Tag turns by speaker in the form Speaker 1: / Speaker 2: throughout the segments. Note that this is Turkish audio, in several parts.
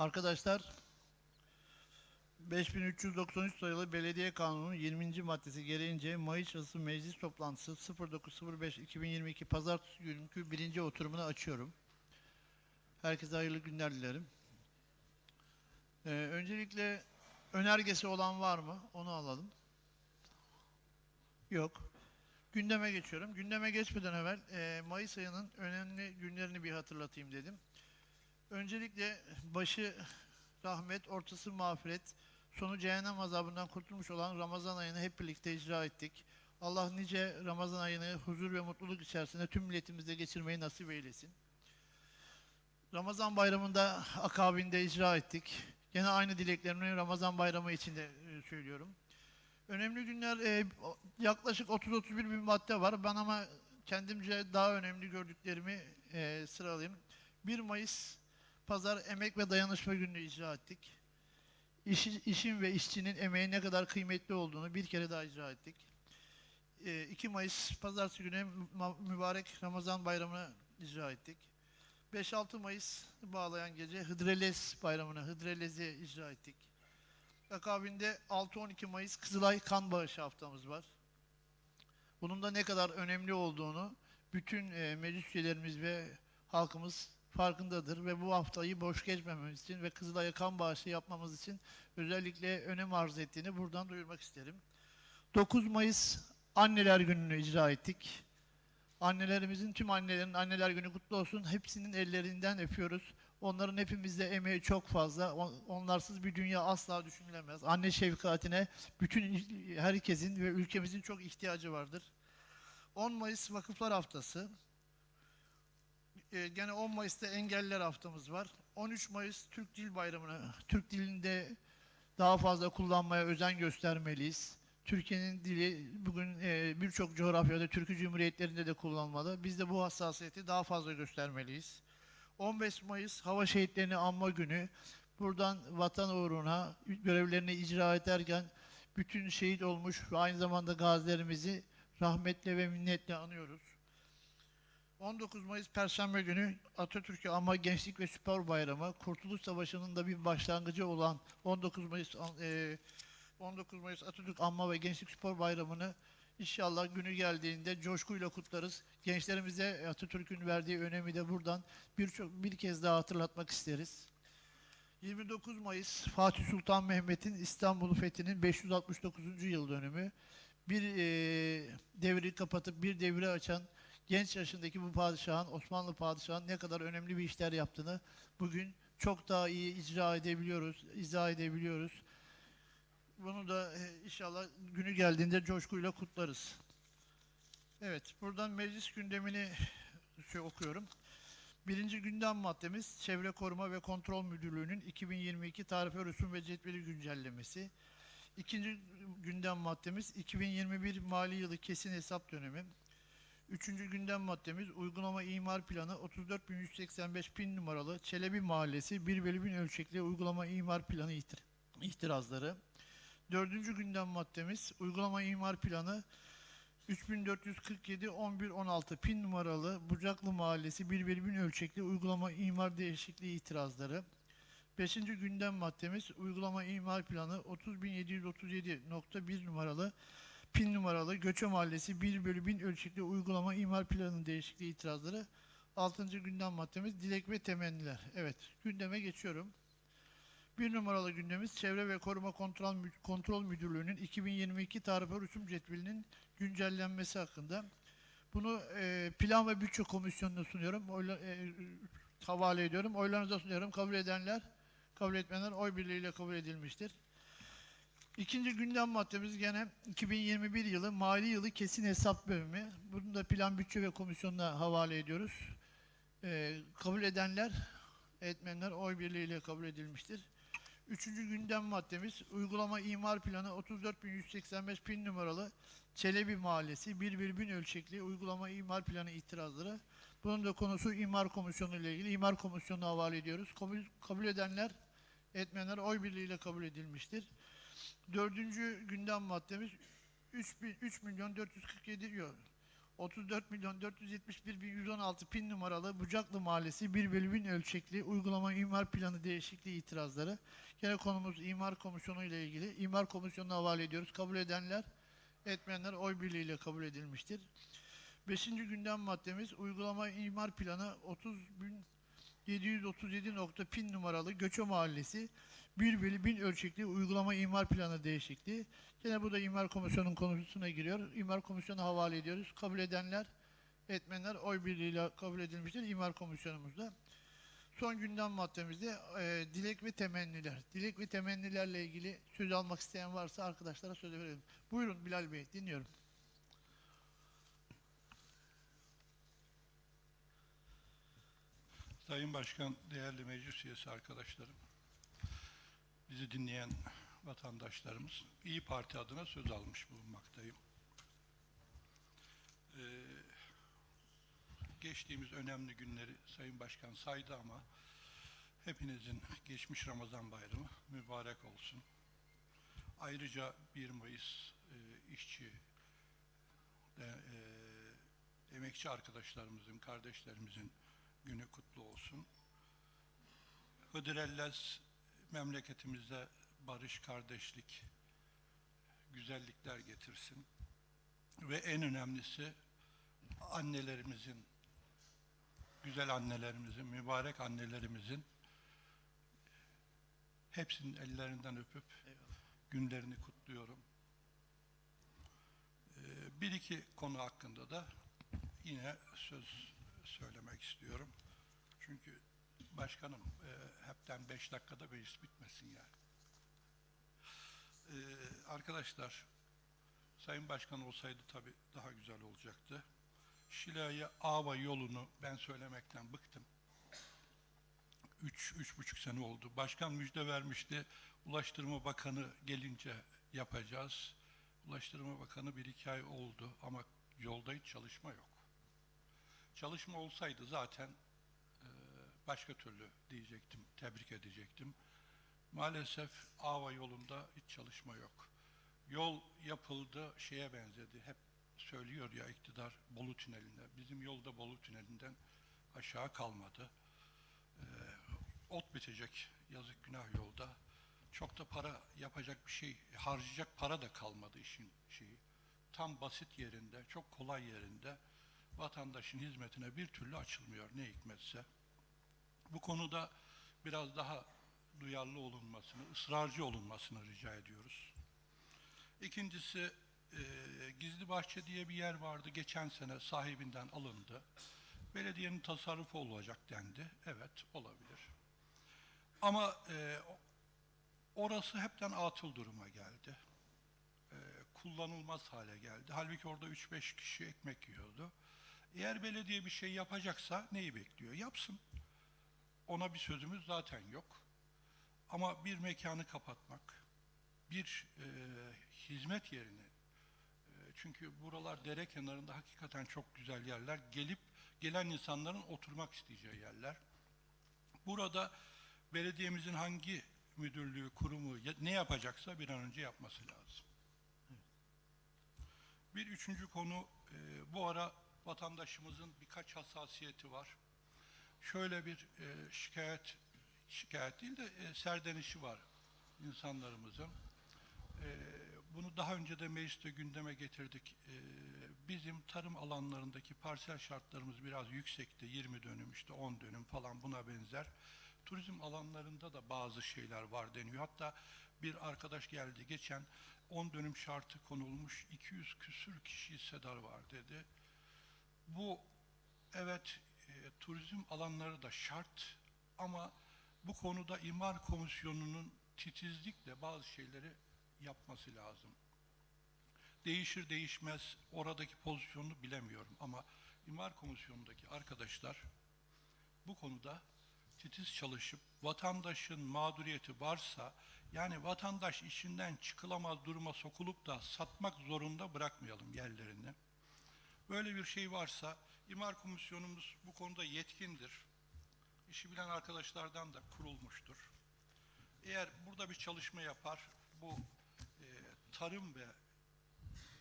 Speaker 1: Arkadaşlar 5393 sayılı Belediye Kanunu'nun 20. maddesi gereğince Mayıs ayı meclis toplantısı 09.05.2022 Pazartesi günkü birinci oturumunu açıyorum. Herkese hayırlı günler dilerim. Ee, öncelikle önergesi olan var mı? Onu alalım. Yok. Gündeme geçiyorum. Gündeme geçmeden evvel e, Mayıs ayının önemli günlerini bir hatırlatayım dedim. Öncelikle başı rahmet, ortası mağfiret, sonu cehennem azabından kurtulmuş olan Ramazan ayını hep birlikte icra ettik. Allah nice Ramazan ayını huzur ve mutluluk içerisinde tüm milletimizde geçirmeyi nasip eylesin. Ramazan bayramında akabinde icra ettik. Gene aynı dileklerimi Ramazan bayramı için de e, söylüyorum. Önemli günler e, yaklaşık 30-31 bin madde var. Ben ama kendimce daha önemli gördüklerimi e, sıralayayım. 1 Mayıs Pazar Emek ve Dayanışma Günü'nü icra ettik. İşi, işin ve işçinin emeği ne kadar kıymetli olduğunu bir kere daha icra ettik. E, 2 Mayıs Pazartesi günü mü- mübarek Ramazan Bayramı'nı icra ettik. 5-6 Mayıs bağlayan gece Hıdrellez Bayramı'nı, Hıdrellez'i icra ettik. Akabinde 6-12 Mayıs Kızılay Kan Bağışı haftamız var. Bunun da ne kadar önemli olduğunu bütün e, meclis üyelerimiz ve halkımız farkındadır ve bu haftayı boş geçmememiz için ve Kızılay'a kan bağışı yapmamız için özellikle önem arz ettiğini buradan duyurmak isterim. 9 Mayıs Anneler Günü'nü icra ettik. Annelerimizin tüm annelerin anneler günü kutlu olsun. Hepsinin ellerinden öpüyoruz. Onların hepimizde emeği çok fazla. On- Onlarsız bir dünya asla düşünülemez. Anne şefkatine bütün herkesin ve ülkemizin çok ihtiyacı vardır. 10 Mayıs Vakıflar Haftası. Ee, gene 10 Mayıs'ta Engelliler Haftamız var. 13 Mayıs Türk Dil Bayramı'nı, Türk dilinde daha fazla kullanmaya özen göstermeliyiz. Türkiye'nin dili bugün e, birçok coğrafyada, Türkiye Cumhuriyetlerinde de kullanılmalı. Biz de bu hassasiyeti daha fazla göstermeliyiz. 15 Mayıs Hava Şehitlerini Anma Günü. Buradan vatan uğruna görevlerini icra ederken bütün şehit olmuş ve aynı zamanda gazilerimizi rahmetle ve minnetle anıyoruz. 19 Mayıs Perşembe günü Atatürk'ü ama Gençlik ve Spor Bayramı, Kurtuluş Savaşı'nın da bir başlangıcı olan 19 Mayıs e, 19 Mayıs Atatürk Anma ve Gençlik Spor Bayramı'nı inşallah günü geldiğinde coşkuyla kutlarız. Gençlerimize Atatürk'ün verdiği önemi de buradan birçok bir kez daha hatırlatmak isteriz. 29 Mayıs Fatih Sultan Mehmet'in İstanbul fethinin 569. yıl dönümü. Bir e, devri kapatıp bir devri açan genç yaşındaki bu padişahın, Osmanlı padişahın ne kadar önemli bir işler yaptığını bugün çok daha iyi icra edebiliyoruz, izah edebiliyoruz. Bunu da e, inşallah günü geldiğinde coşkuyla kutlarız. Evet, buradan meclis gündemini şey okuyorum. Birinci gündem maddemiz Çevre Koruma ve Kontrol Müdürlüğü'nün 2022 tarife rüsum ve cetveli güncellemesi. İkinci gündem maddemiz 2021 mali yılı kesin hesap dönemi. Üçüncü gündem maddemiz uygulama imar planı 34.185 pin numaralı Çelebi Mahallesi 1 bölü 1000 ölçekli uygulama imar planı ihtir- ihtirazları. Dördüncü gündem maddemiz uygulama imar planı 3447 11 16 pin numaralı Bucaklı Mahallesi 1 bölü 1000 ölçekli uygulama imar değişikliği itirazları. Beşinci gündem maddemiz uygulama imar planı 30737.1 numaralı pin numaralı Göçe Mahallesi 1 bölü 1000 ölçekli uygulama imar planı değişikliği itirazları. Altıncı gündem maddemiz dilek ve temenniler. Evet gündeme geçiyorum. Bir numaralı gündemimiz Çevre ve Koruma Kontrol, Kontrol Müdürlüğü'nün 2022 tarife rüsum cetvelinin güncellenmesi hakkında. Bunu e, Plan ve Bütçe Komisyonu'na sunuyorum. Oyla, e, havale ediyorum. Oylarınıza sunuyorum. Kabul edenler, kabul etmeyenler oy birliğiyle kabul edilmiştir. İkinci gündem maddemiz gene 2021 yılı mali yılı kesin hesap bölümü. Bunu da Plan Bütçe ve Komisyonu'na havale ediyoruz. E, kabul edenler, etmeyenler oy birliğiyle kabul edilmiştir. Üçüncü gündem maddemiz uygulama imar planı 34.185 pin numaralı Çelebi Mahallesi 1 bölü 1000 ölçekli uygulama imar planı itirazları. Bunun da konusu imar komisyonu ile ilgili. İmar komisyonuna havale ediyoruz. Kabul, kabul edenler, etmeyenler oy birliğiyle kabul edilmiştir. Dördüncü gündem maddemiz 3, bin- 3 milyon 447 yok. 34 milyon 471 bin 116 pin numaralı Bucaklı Mahallesi 1 bölü 1000 ölçekli uygulama imar planı değişikliği itirazları. Gene konumuz imar komisyonu ile ilgili. İmar komisyonuna havale ediyoruz. Kabul edenler, etmeyenler oy birliğiyle kabul edilmiştir. Beşinci gündem maddemiz uygulama imar planı 30 bin 737 nokta pin numaralı Göçe Mahallesi 1 bölü 1000 ölçekli uygulama imar planı değişikliği. Gene bu da imar komisyonunun konusuna giriyor. İmar komisyonuna havale ediyoruz. Kabul edenler, etmeyenler oy birliğiyle kabul edilmiştir imar komisyonumuzda. Son gündem maddemizde e, dilek ve temenniler. Dilek ve temennilerle ilgili söz almak isteyen varsa arkadaşlara söz verelim. Buyurun Bilal Bey, dinliyorum.
Speaker 2: Sayın Başkan, değerli meclis üyesi arkadaşlarım, bizi dinleyen vatandaşlarımız, İyi Parti adına söz almış bulunmaktayım. Ee, geçtiğimiz önemli günleri Sayın Başkan saydı ama hepinizin geçmiş Ramazan bayramı mübarek olsun. Ayrıca 1 Mayıs e, işçi, de, e, emekçi arkadaşlarımızın, kardeşlerimizin günü kutlu olsun. Hıdrellez memleketimizde barış, kardeşlik, güzellikler getirsin. Ve en önemlisi annelerimizin, güzel annelerimizin, mübarek annelerimizin hepsinin ellerinden öpüp günlerini kutluyorum. Ee, Bir iki konu hakkında da yine söz söylemek istiyorum. Çünkü başkanım e, hepten beş dakikada meclis bitmesin yani. Ee, arkadaşlar, Sayın Başkan olsaydı tabii daha güzel olacaktı. Şile'ye Ava yolunu ben söylemekten bıktım. Üç, üç buçuk sene oldu. Başkan müjde vermişti. Ulaştırma Bakanı gelince yapacağız. Ulaştırma Bakanı bir iki ay oldu ama yolda hiç çalışma yok. Çalışma olsaydı zaten e, başka türlü diyecektim, tebrik edecektim. Maalesef Ava yolunda hiç çalışma yok. Yol yapıldı, şeye benzedi. Hep söylüyor ya iktidar Bolu Tüneli'nde. Bizim yolda Bolu Tüneli'nden aşağı kalmadı. E, ot bitecek yazık günah yolda. Çok da para yapacak bir şey, harcayacak para da kalmadı işin şeyi. Tam basit yerinde, çok kolay yerinde vatandaşın hizmetine bir türlü açılmıyor ne hikmetse. Bu konuda biraz daha duyarlı olunmasını, ısrarcı olunmasını rica ediyoruz. İkincisi, e, Gizli Bahçe diye bir yer vardı. Geçen sene sahibinden alındı. Belediyenin tasarrufu olacak dendi. Evet, olabilir. Ama e, orası hepten atıl duruma geldi. E, kullanılmaz hale geldi. Halbuki orada 3-5 kişi ekmek yiyordu. Eğer belediye bir şey yapacaksa neyi bekliyor? Yapsın. Ona bir sözümüz zaten yok. Ama bir mekanı kapatmak, bir e, hizmet yerini, e, çünkü buralar dere kenarında hakikaten çok güzel yerler, gelip gelen insanların oturmak isteyeceği yerler. Burada belediyemizin hangi müdürlüğü, kurumu ne yapacaksa bir an önce yapması lazım. Bir üçüncü konu, e, bu ara vatandaşımızın birkaç hassasiyeti var. Şöyle bir e, şikayet, şikayet değil de e, serdenişi var insanlarımızın. E, bunu daha önce de mecliste gündeme getirdik. E, bizim tarım alanlarındaki parsel şartlarımız biraz yüksekti. 20 dönüm işte 10 dönüm falan buna benzer. Turizm alanlarında da bazı şeyler var deniyor. Hatta bir arkadaş geldi geçen 10 dönüm şartı konulmuş 200 küsür kişi hissedar var dedi. Bu evet e, turizm alanları da şart ama bu konuda imar komisyonunun titizlikle bazı şeyleri yapması lazım. Değişir değişmez oradaki pozisyonunu bilemiyorum ama imar komisyonundaki arkadaşlar bu konuda titiz çalışıp vatandaşın mağduriyeti varsa yani vatandaş işinden çıkılamaz duruma sokulup da satmak zorunda bırakmayalım yerlerini. Böyle bir şey varsa imar komisyonumuz bu konuda yetkindir. İşi bilen arkadaşlardan da kurulmuştur. Eğer burada bir çalışma yapar, bu e, tarım ve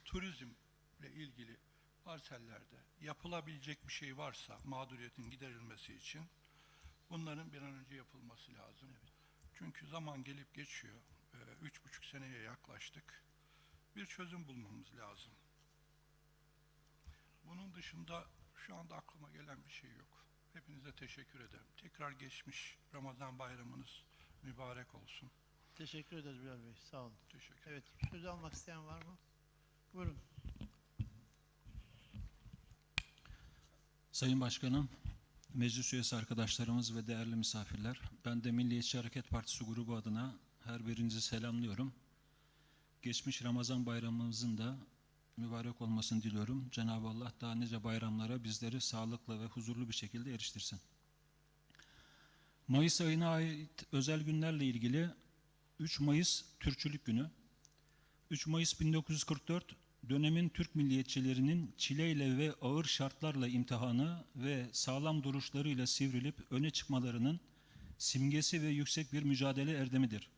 Speaker 2: turizmle ilgili parsellerde yapılabilecek bir şey varsa mağduriyetin giderilmesi için bunların bir an önce yapılması lazım. Çünkü zaman gelip geçiyor. Ee, Üç buçuk seneye yaklaştık. Bir çözüm bulmamız lazım. Bunun dışında şu anda aklıma gelen bir şey yok. Hepinize teşekkür ederim. Tekrar geçmiş Ramazan bayramınız mübarek olsun.
Speaker 1: Teşekkür ederiz Bilal Bey. Sağ olun.
Speaker 2: Teşekkür
Speaker 1: Evet, söz almak isteyen var mı? Buyurun.
Speaker 3: Sayın Başkanım, meclis üyesi arkadaşlarımız ve değerli misafirler, ben de Milliyetçi Hareket Partisi grubu adına her birinizi selamlıyorum. Geçmiş Ramazan bayramımızın da mübarek olmasını diliyorum. Cenab-ı Allah daha nice bayramlara bizleri sağlıklı ve huzurlu bir şekilde eriştirsin. Mayıs ayına ait özel günlerle ilgili 3 Mayıs Türkçülük Günü, 3 Mayıs 1944 dönemin Türk milliyetçilerinin çileyle ve ağır şartlarla imtihanı ve sağlam duruşlarıyla sivrilip öne çıkmalarının simgesi ve yüksek bir mücadele erdemidir.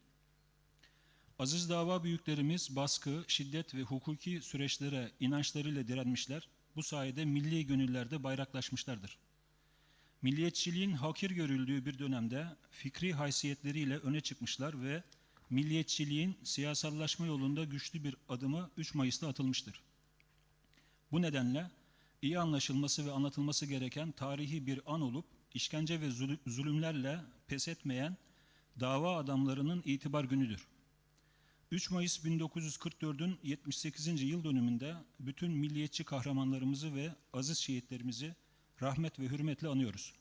Speaker 3: Aziz dava büyüklerimiz baskı, şiddet ve hukuki süreçlere inançlarıyla direnmişler. Bu sayede milli gönüllerde bayraklaşmışlardır. Milliyetçiliğin hakir görüldüğü bir dönemde fikri haysiyetleriyle öne çıkmışlar ve milliyetçiliğin siyasallaşma yolunda güçlü bir adımı 3 Mayıs'ta atılmıştır. Bu nedenle iyi anlaşılması ve anlatılması gereken tarihi bir an olup işkence ve zulü- zulümlerle pes etmeyen dava adamlarının itibar günüdür. 3 Mayıs 1944'ün 78. yıl dönümünde bütün milliyetçi kahramanlarımızı ve aziz şehitlerimizi rahmet ve hürmetle anıyoruz.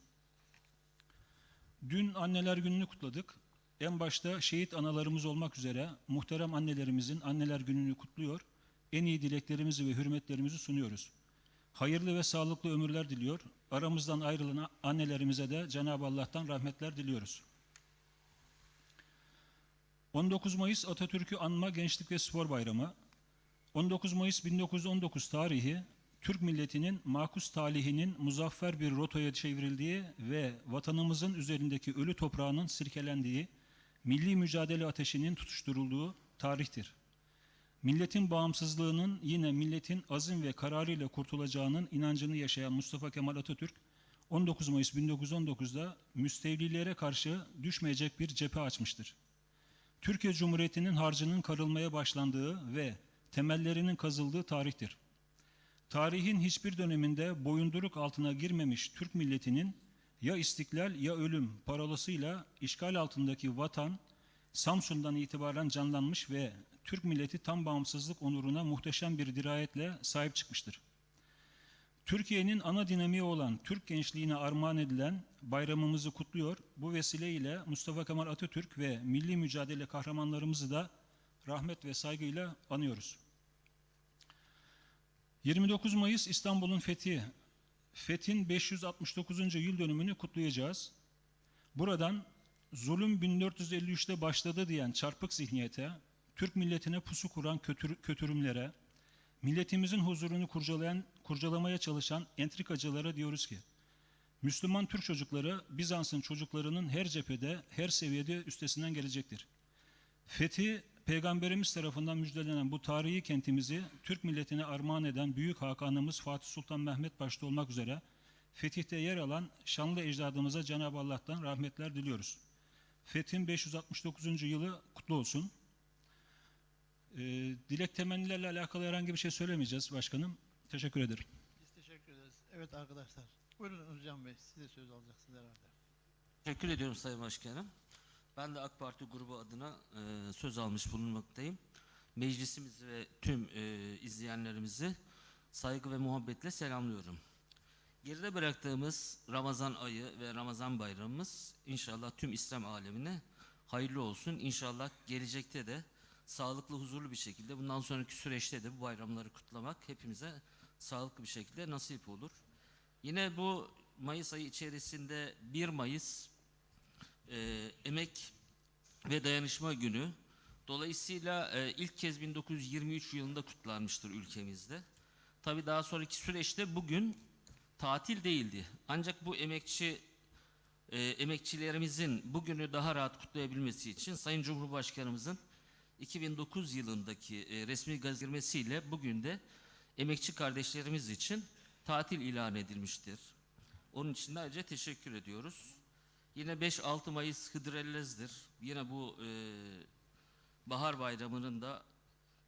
Speaker 3: Dün Anneler Günü'nü kutladık. En başta şehit analarımız olmak üzere muhterem annelerimizin Anneler Günü'nü kutluyor. En iyi dileklerimizi ve hürmetlerimizi sunuyoruz. Hayırlı ve sağlıklı ömürler diliyor. Aramızdan ayrılan annelerimize de Cenab-ı Allah'tan rahmetler diliyoruz. 19 Mayıs Atatürk'ü Anma Gençlik ve Spor Bayramı. 19 Mayıs 1919 tarihi Türk milletinin makus talihinin muzaffer bir rotaya çevrildiği ve vatanımızın üzerindeki ölü toprağının sirkelendiği, milli mücadele ateşinin tutuşturulduğu tarihtir. Milletin bağımsızlığının yine milletin azim ve kararıyla kurtulacağının inancını yaşayan Mustafa Kemal Atatürk, 19 Mayıs 1919'da müstevlilere karşı düşmeyecek bir cephe açmıştır. Türkiye Cumhuriyeti'nin harcının karılmaya başlandığı ve temellerinin kazıldığı tarihtir. Tarihin hiçbir döneminde boyunduruk altına girmemiş Türk milletinin ya istiklal ya ölüm parolasıyla işgal altındaki vatan Samsun'dan itibaren canlanmış ve Türk milleti tam bağımsızlık onuruna muhteşem bir dirayetle sahip çıkmıştır. Türkiye'nin ana dinamiği olan Türk gençliğine armağan edilen bayramımızı kutluyor. Bu vesileyle Mustafa Kemal Atatürk ve milli mücadele kahramanlarımızı da rahmet ve saygıyla anıyoruz. 29 Mayıs İstanbul'un fethi. Fethin 569. yıl dönümünü kutlayacağız. Buradan zulüm 1453'te başladı diyen çarpık zihniyete, Türk milletine pusu kuran kötür, kötürümlere, milletimizin huzurunu kurcalayan, kurcalamaya çalışan entrikacılara diyoruz ki, Müslüman Türk çocukları Bizans'ın çocuklarının her cephede, her seviyede üstesinden gelecektir. Fethi Peygamberimiz tarafından müjdelenen bu tarihi kentimizi Türk milletine armağan eden Büyük Hakanımız Fatih Sultan Mehmet başta olmak üzere fetihte yer alan şanlı ecdadımıza Cenab-ı Allah'tan rahmetler diliyoruz. Fethin 569. yılı kutlu olsun. Ee, dilek temennilerle alakalı herhangi bir şey söylemeyeceğiz başkanım. Teşekkür ederim.
Speaker 1: Biz teşekkür ederiz. Evet arkadaşlar. Buyurun Özcan Bey. Siz de söz alacaksınız herhalde.
Speaker 4: Teşekkür ediyorum Sayın Başkanım. Ben de AK Parti grubu adına e, söz almış bulunmaktayım. Meclisimizi ve tüm e, izleyenlerimizi saygı ve muhabbetle selamlıyorum. Geride bıraktığımız Ramazan ayı ve Ramazan bayramımız inşallah tüm İslam alemine hayırlı olsun. İnşallah gelecekte de sağlıklı, huzurlu bir şekilde bundan sonraki süreçte de bu bayramları kutlamak hepimize sağlıklı bir şekilde nasip olur. Yine bu Mayıs ayı içerisinde 1 Mayıs e, Emek ve Dayanışma Günü. Dolayısıyla e, ilk kez 1923 yılında kutlanmıştır ülkemizde. Tabii daha sonraki süreçte bugün tatil değildi. Ancak bu emekçi e, emekçilerimizin bugünü daha rahat kutlayabilmesi için Sayın Cumhurbaşkanımızın 2009 yılındaki e, resmi gazetemesiyle bugün de emekçi kardeşlerimiz için tatil ilan edilmiştir. Onun için de ayrıca teşekkür ediyoruz. Yine 5-6 Mayıs Hıdrellez'dir. Yine bu e, Bahar Bayramı'nın da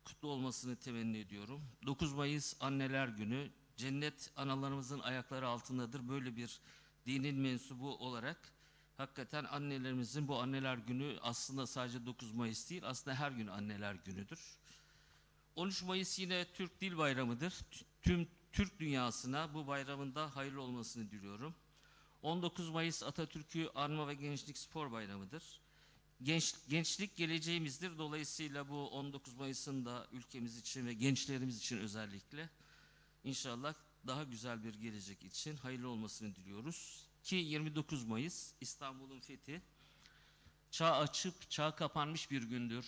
Speaker 4: kutlu olmasını temenni ediyorum. 9 Mayıs Anneler Günü. Cennet analarımızın ayakları altındadır. Böyle bir dinin mensubu olarak hakikaten annelerimizin bu anneler günü aslında sadece 9 Mayıs değil aslında her gün anneler günüdür. 13 Mayıs yine Türk Dil Bayramı'dır. Tüm Türk dünyasına bu bayramında hayırlı olmasını diliyorum. 19 Mayıs Atatürk'ü Anma ve Gençlik Spor Bayramı'dır. Genç, gençlik geleceğimizdir. Dolayısıyla bu 19 Mayıs'ın da ülkemiz için ve gençlerimiz için özellikle inşallah daha güzel bir gelecek için hayırlı olmasını diliyoruz. Ki 29 Mayıs İstanbul'un fethi çağ açıp çağ kapanmış bir gündür.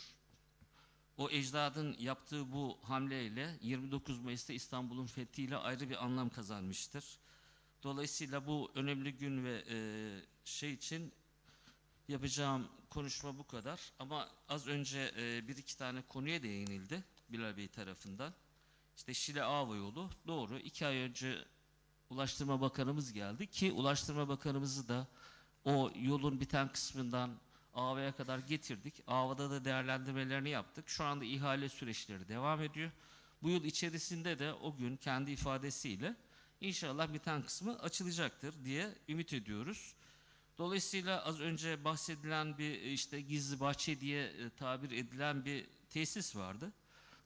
Speaker 4: O ecdadın yaptığı bu hamleyle 29 Mayıs'ta İstanbul'un fethiyle ayrı bir anlam kazanmıştır. Dolayısıyla bu önemli gün ve e, şey için yapacağım konuşma bu kadar. Ama az önce e, bir iki tane konuya değinildi Bilal Bey tarafından. İşte Şile Ava yolu doğru. iki ay önce Ulaştırma Bakanımız geldi ki Ulaştırma Bakanımızı da o yolun biten kısmından Ava'ya kadar getirdik. Ava'da da değerlendirmelerini yaptık. Şu anda ihale süreçleri devam ediyor. Bu yıl içerisinde de o gün kendi ifadesiyle inşallah biten kısmı açılacaktır diye ümit ediyoruz. Dolayısıyla az önce bahsedilen bir işte gizli bahçe diye e, tabir edilen bir tesis vardı.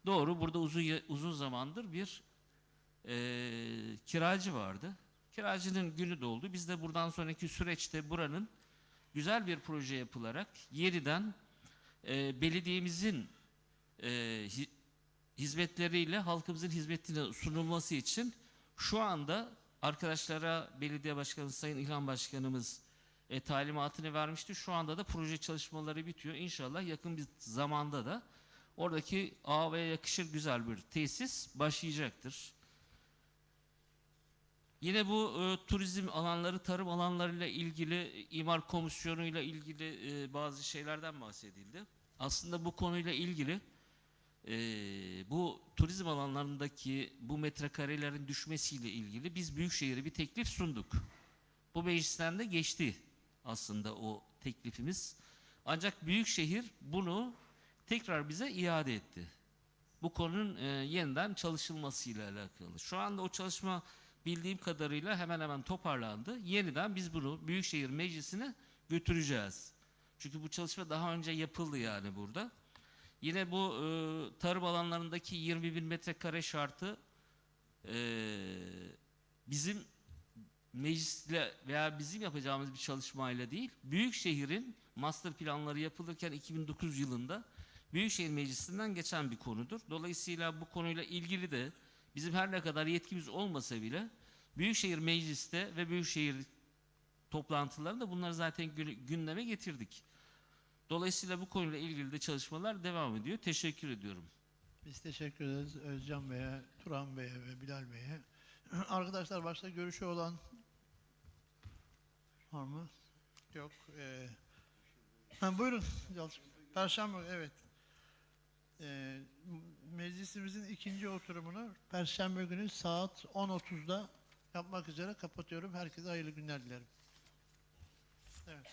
Speaker 4: Doğru burada uzun uzun zamandır bir e, kiracı vardı. Kiracının günü doldu. Biz de buradan sonraki süreçte buranın güzel bir proje yapılarak yeniden e, belediyemizin e, hi- hizmetleriyle halkımızın hizmetine sunulması için şu anda arkadaşlara belediye başkanımız Sayın İlhan Başkanımız e, talimatını vermişti. Şu anda da proje çalışmaları bitiyor. İnşallah yakın bir zamanda da oradaki AV'ye yakışır güzel bir tesis başlayacaktır. Yine bu e, turizm alanları, tarım alanlarıyla ilgili, imar komisyonuyla ilgili e, bazı şeylerden bahsedildi. Aslında bu konuyla ilgili e, bu turizm alanlarındaki bu metrekarelerin düşmesiyle ilgili biz Büyükşehir'e bir teklif sunduk. Bu meclisten de geçti aslında o teklifimiz. Ancak Büyükşehir bunu tekrar bize iade etti. Bu konunun e, yeniden çalışılmasıyla alakalı. Şu anda o çalışma bildiğim kadarıyla hemen hemen toparlandı. Yeniden biz bunu Büyükşehir Meclisi'ne götüreceğiz. Çünkü bu çalışma daha önce yapıldı yani burada. Yine bu e, tarım alanlarındaki 20 bin metrekare şartı e, bizim meclisle veya bizim yapacağımız bir çalışmayla değil, Büyükşehir'in master planları yapılırken 2009 yılında Büyükşehir Meclisi'nden geçen bir konudur. Dolayısıyla bu konuyla ilgili de bizim her ne kadar yetkimiz olmasa bile Büyükşehir Meclis'te ve Büyükşehir toplantılarında bunları zaten gü- gündeme getirdik. Dolayısıyla bu konuyla ilgili de çalışmalar devam ediyor. Teşekkür ediyorum.
Speaker 1: Biz teşekkür ederiz Özcan Bey'e, Turan Bey'e ve Bilal Bey'e. Arkadaşlar başta görüşü olan var mı? Yok. Ee, ha, buyurun. Perşembe evet. Ee, meclisimizin ikinci oturumunu Perşembe günü saat 10.30'da yapmak üzere kapatıyorum. Herkese hayırlı günler dilerim. Evet.